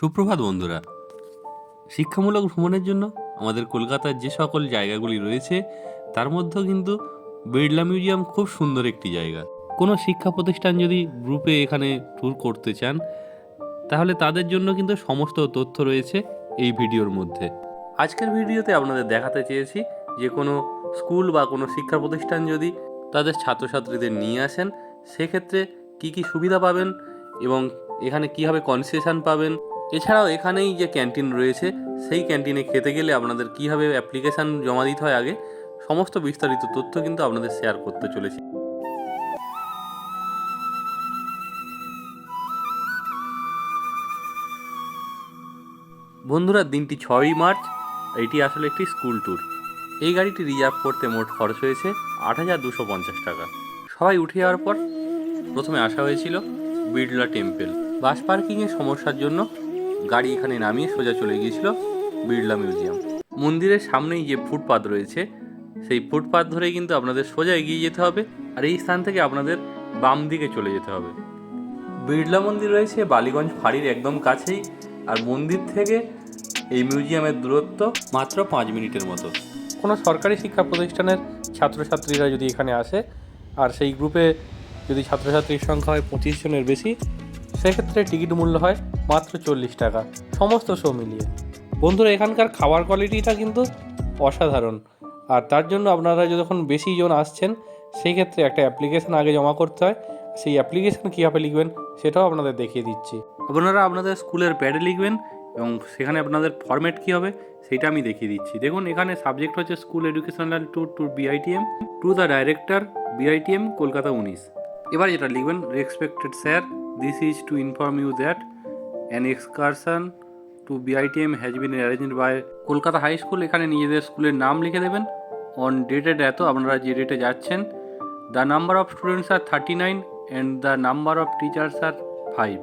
সুপ্রভাত বন্ধুরা। শিক্ষামূলক ভ্রমণের জন্য আমাদের কলকাতার যে সকল জায়গাগুলি রয়েছে, তার মধ্যেও কিন্তু বিড়লা মিউজিয়াম খুব সুন্দর একটি জায়গা। কোনো শিক্ষা প্রতিষ্ঠান যদি গ্রুপে এখানে ট্যুর করতে চান, তাহলে তাদের জন্য কিন্তু সমস্ত তথ্য রয়েছে এই ভিডিওর মধ্যে। আজকের ভিডিওতে আপনাদের দেখাতে চেয়েছি যে কোনো স্কুল বা কোনো শিক্ষা প্রতিষ্ঠান যদি তাদের ছাত্রছাত্রীদের নিয়ে আসেন, সেক্ষেত্রে কি কি সুবিধা পাবেন এবং এখানে কীভাবে কনসেশন পাবেন এছাড়াও এখানেই যে ক্যান্টিন রয়েছে, সেই ক্যান্টিনে খেতে গেলে আপনাদের কীভাবে অ্যাপ্লিকেশান জমা দিতে হয় আগে, সমস্ত বিস্তারিত তথ্য কিন্তু আপনাদের শেয়ার করতে চলেছি। বন্ধুরা, দিনটি ছয়ই মার্চ, এটি আসলে একটি স্কুল ট্যুর এই গাড়িটি রিজার্ভ করতে মোট খরচ হয়েছে আট হাজার দুশো পঞ্চাশ টাকা। সবাই উঠে যাওয়ার পর প্রথমে আসা হয়েছিল বিড়লা টেম্পল বাস পার্কিংয়ের সমস্যার জন্য গাড়ি এখানে নামিয়ে সোজা চলে গিয়েছিল বিড়লা মিউজিয়াম। মন্দিরের সামনেই যে ফুটপাথ রয়েছে, সেই ফুটপাথ ধরে কিন্তু আপনাদের সোজা এগিয়ে যেতে হবে আর এই স্থান থেকে আপনাদের বাম দিকে চলে যেতে হবে। বিড়লা মন্দির রয়েছে বালিগঞ্জ ফাঁড়ির একদম কাছেই আর মন্দির থেকে এই মিউজিয়ামের দূরত্ব মাত্র পাঁচ মিনিটের মতো। কোনো সরকারি শিক্ষা প্রতিষ্ঠানের ছাত্রছাত্রীরা যদি এখানে আসে আর সেই গ্রুপে যদি ছাত্রছাত্রীর সংখ্যা হয় পঁচিশ জনের বেশি, সেক্ষেত্রে টিকিট মূল্য হয় মাত্র চল্লিশ টাকা। সমস্ত শো মিলিয়ে। বন্ধুরা, এখানকার খাবার কোয়ালিটিটা কিন্তু অসাধারণ। আর তার জন্য আপনারা যখন বেশি জন আসছেন, সেই ক্ষেত্রে একটা অ্যাপ্লিকেশন আগে জমা করতে হয়। সেই অ্যাপ্লিকেশন কীভাবে লিখবেন, সেটাও আপনাদের দেখিয়ে দিচ্ছি। আপনারা আপনাদের স্কুলের প্যাডে লিখবেন এবং সেখানে আপনাদের ফরম্যাট কী হবে সেটা আমি দেখিয়ে দিচ্ছি। দেখুন, এখানে সাবজেক্ট হচ্ছে school educational tour to BITM to the director BITM Kolkata উনিশ। এবার যেটা লিখবেন respected sir this is to inform you that an excursion to BITM has been arranged by Kolkata high school এখানে নিজেদের স্কুলের নাম লিখে দেবেন। অন ডেটেড এত আপনারা যে ডেটে যাচ্ছেন the number of students are thirty nine and the number of teachers are five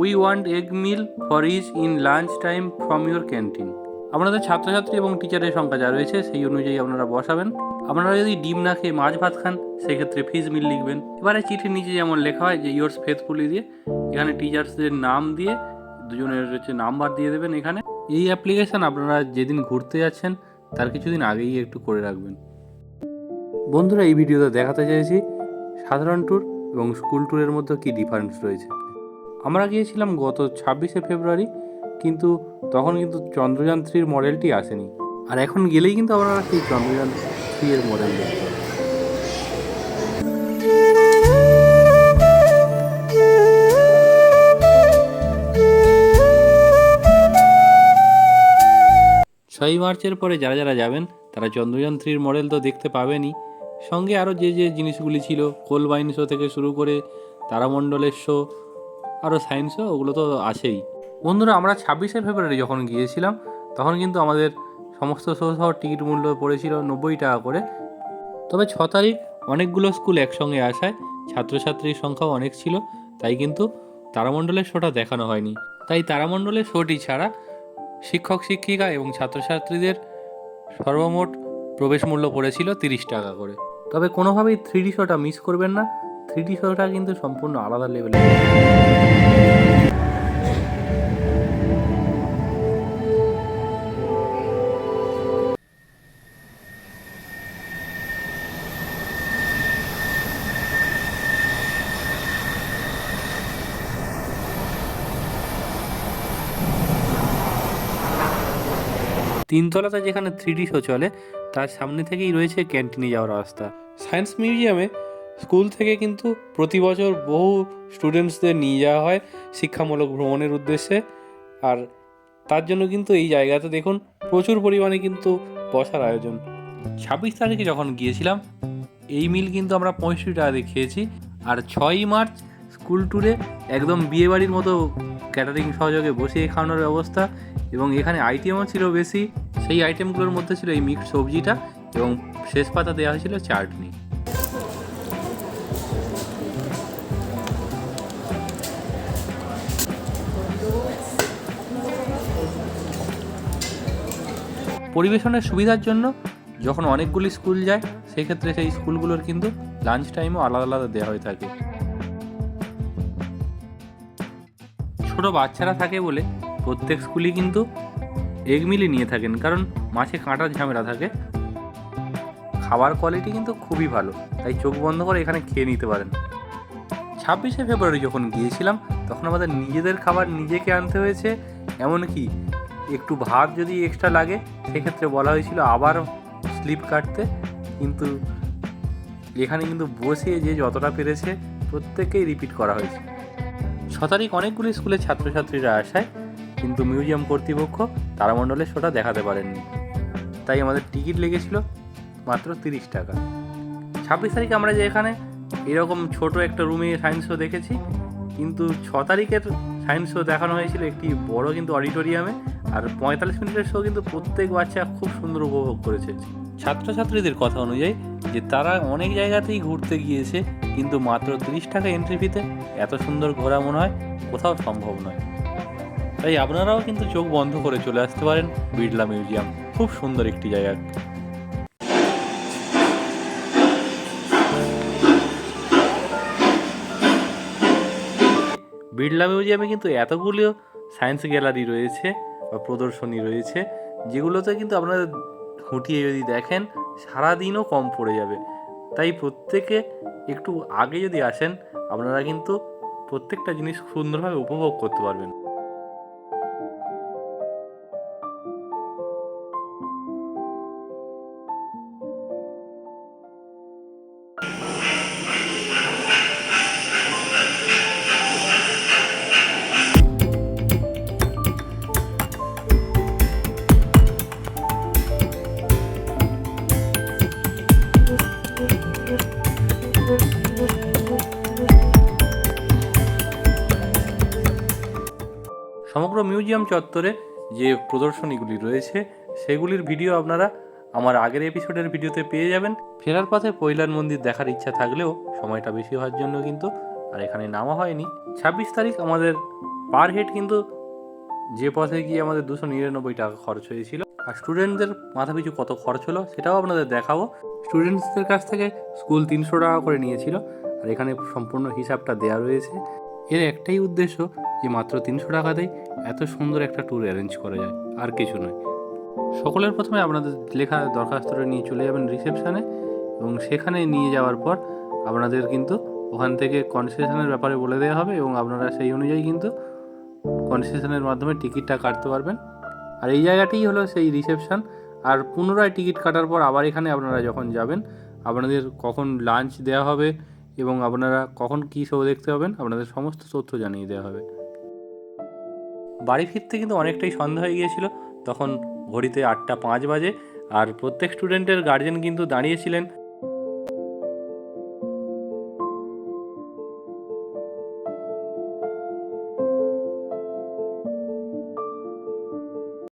we want egg meal for is in lunch time from your canteen আপনাদের ছাত্রছাত্রী এবং টিচারের সংখ্যা যা রয়েছে, সেই অনুযায়ী আপনারা বসাবেন। আপনারা যদি ডিম না খেয়ে মাছ ভাত খান, সেক্ষেত্রে ফিস মিল লিখবেন। এবারে চিঠির নিচে যেমন লেখা হয় যে ইয়োর্স ফেথফুলি দিয়ে, এখানে টিচার্সদের নাম দিয়ে দুজনের হচ্ছে নাম্বার দিয়ে দেবেন এখানে। এই অ্যাপ্লিকেশান আপনারা যেদিন ঘুরতে যাচ্ছেন, তার কিছুদিন আগেই একটু করে রাখবেন। বন্ধুরা, এই ভিডিওতে দেখাতে চাইছি, সাধারণ ট্যুর এবং স্কুল ট্যুরের মধ্যে কী ডিফারেন্স রয়েছে? আমরা গিয়েছিলাম গত ছাব্বিশে ফেব্রুয়ারি, কিন্তু তখন কিন্তু চন্দ্রযান থ্রির মডেলটি আসেনি। আর এখন গেলেই কিন্তু আপনারা সেই চন্দ্রযান থ্রি এর মডেল দেখতে ছয়ই মার্চের পরে যারা যারা যাবেন, তারা চন্দ্রযান থ্রির মডেল তো দেখতে পাবেনই। সঙ্গে আরও যে যে জিনিসগুলি ছিল কোলবাইন শো থেকে শুরু করে তারামণ্ডলের শো আরও সায়েন্স শো, ওগুলো তো আছেই। বন্ধুরা, আমরা ছাব্বিশে ফেব্রুয়ারি যখন গিয়েছিলাম, তখন কিন্তু আমাদের সমস্ত শো সহ টিকিট মূল্য পড়েছিল নব্বই টাকা করে। তবে ছ তারিখ অনেকগুলো স্কুল একসঙ্গে আসায় ছাত্রছাত্রীর সংখ্যাও অনেক ছিল, তাই কিন্তু তারামণ্ডলের শোটা দেখানো হয়নি। তাই তারামণ্ডলের শোটি ছাড়া শিক্ষক, শিক্ষিকা এবং ছাত্রছাত্রীদের সর্বমোট প্রবেশ মূল্য পড়েছিল তিরিশ টাকা করে। তবে কোনোভাবেই থ্রি ডি শোটা মিস করবেন না। থ্রি ডি শোটা কিন্তু সম্পূর্ণ আলাদা লেভেলে তিনতলাতে যেখানে থ্রি শো চলে, তার সামনে থেকেই রয়েছে ক্যান্টিনে যাওয়ার রাস্তা। সায়েন্স মিউজিয়ামে স্কুল থেকে কিন্তু প্রতি বছর বহু স্টুডেন্টসদের নিয়ে যাওয়া হয় শিক্ষামূলক ভ্রমণের উদ্দেশ্যে। আর তার জন্য কিন্তু এই জায়গাতে দেখুন প্রচুর পরিমাণে কিন্তু বসার আয়োজন। ছাব্বিশ তারিখে যখন গিয়েছিলাম, এই মিল কিন্তু আমরা পঁয়ষট্টি টাকা দিয়ে খেয়েছি। আর ছয়ই মার্চ স্কুল ট্যুরে একদম বিয়েবাড়ির মতো ক্যাটারিং সহযোগে বসিয়ে খাওয়ানোর ব্যবস্থা। এবং এখানে আইটেমও ছিল বেশি। সেই আইটেমগুলোর মধ্যে ছিল এই মিক্সড সবজিটা এবং শেষ পাতা দেওয়া হয়েছিল চাটনি। পরিবেশনের সুবিধার জন্য যখন অনেকগুলি স্কুল যায়, সেক্ষেত্রে সেই স্কুলগুলোর কিন্তু লাঞ্চ টাইমও আলাদা আলাদা দেওয়া হয়ে থাকে। ছোট বাচ্চারা থাকে বলে প্রত্যেক স্কুলই কিন্তু এগ মিলই নিয়ে থাকেন, কারণ মাছে কাঁটার ঝামেলা থাকে। খাবার কোয়ালিটি কিন্তু খুবই ভালো, তাই চোখ বন্ধ করে এখানে খেয়ে নিতে পারেন। ছাব্বিশে ফেব্রুয়ারি যখন গিয়েছিলাম, তখন আমাদের নিজেদের খাবার নিজেকে আনতে হয়েছে, এমনকি একটু ভাত যদি এক্সট্রা লাগে, সেক্ষেত্রে বলা হয়েছিল আবার স্লিপ কাটতে। কিন্তু এখানে কিন্তু বসে যে যতটা পেরেছে, প্রত্যেককেই রিপিট করা হয়েছে। ছ তারিখ অনেকগুলি স্কুলের ছাত্রছাত্রীরা আসায় কিন্তু মিউজিয়াম কর্তৃপক্ষ তারামণ্ডলের শোটা দেখাতে পারেননি। তাই আমাদের টিকিট লেগেছিল মাত্র তিরিশ টাকা। ছাব্বিশ তারিখে আমরা যে এখানে এরকম ছোট একটা রুমে সায়েন্স শো দেখেছি, কিন্তু ছ তারিখের সায়েন্স শো দেখানো হয়েছিল একটি বড় কিন্তু অডিটোরিয়ামে, আর পঁয়তাল্লিশ মিনিটের শো কিন্তু প্রত্যেক বাচ্চা খুব সুন্দর উপভোগ করেছে। ছাত্রছাত্রীদের কথা অনুযায়ী যে তারা অনেক জায়গাতেই ঘুরতে গিয়েছে, কিন্তু মাত্র তিরিশ টাকা এন্ট্রি ফিতে এত সুন্দর ঘোরা মনে হয় কোথাও সম্ভব নয়। তাই আপনারাও কিন্তু চোখ বন্ধ করে চলে আসতে পারেন বিড়লা মিউজিয়াম। খুব সুন্দর একটি জায়গা। বিড়লা মিউজিয়ামে কিন্তু এতগুলো সায়েন্স গ্যালারি রয়েছে বা প্রদর্শনী রয়েছে, যেগুলোতে কিন্তু আপনারা খুঁটিয়ে যদি দেখেন, সারাদিনও কম পড়ে যাবে। তাই প্রত্যেকে একটু আগে যদি আসেন, আপনারা কিন্তু প্রত্যেকটা জিনিস সুন্দরভাবে উপভোগ করতে পারবেন। সমগ্র মিউজিয়াম চত্বরে যে প্রদর্শনীগুলি রয়েছে, সেগুলির ভিডিও আপনারা আমার আগের এপিসোডের ভিডিওতে পেয়ে যাবেন। ফেরার পথে পৈলান মন্দির দেখার ইচ্ছা থাকলেও সময়টা বেশি হওয়ার জন্য কিন্তু আর এখানে নামা হয়নি। ছাব্বিশ তারিখ আমাদের পার হেড কিন্তু যে পথে গিয়ে আমাদের দুশো নিরানব্বই টাকা খরচ হয়েছিল। আর স্টুডেন্টদের মাথাপিছু কত খরচ হলো সেটাও আপনাদের দেখাবো। স্টুডেন্টসদের কাছ থেকে স্কুল তিনশো টাকা করে নিয়েছিল। আর এখানে সম্পূর্ণ হিসাবটা দেওয়া রয়েছে। এর একটাই উদ্দেশ্য যে মাত্র তিনশো টাকাতেই এত সুন্দর একটা ট্যুর অ্যারেঞ্জ করা যায়, আর কিছু নয়। সকলের প্রথমে আপনাদের লেখা দরখাস্তটা নিয়ে চলে যাবেন রিসেপশানে এবং সেখানে নিয়ে যাওয়ার পর আপনাদের কিন্তু ওখান থেকে কনসেশনের ব্যাপারে বলে দেওয়া হবে এবং আপনারা সেই অনুযায়ী কিন্তু কনসেশনের মাধ্যমে টিকিটটা কাটতে পারবেন। আর এই জায়গাটিই হলো সেই রিসেপশান আর পুনরায় টিকিট কাটার পর আবার এখানে আপনারা যখন যাবেন, আপনাদের কখন লাঞ্চ দেওয়া হবে এবং আপনারা কখন কী শো দেখতে পাবেন, আপনাদের সমস্ত তথ্য জানিয়ে দেওয়া হবে। বাড়ি ফিরতে কিন্তু অনেকটাই সন্ধ্যা হয়ে গিয়েছিল। তখন ঘড়িতে আটটা পাঁচ বাজে আর প্রত্যেক স্টুডেন্টের গার্জেন কিন্তু দাঁড়িয়েছিলেন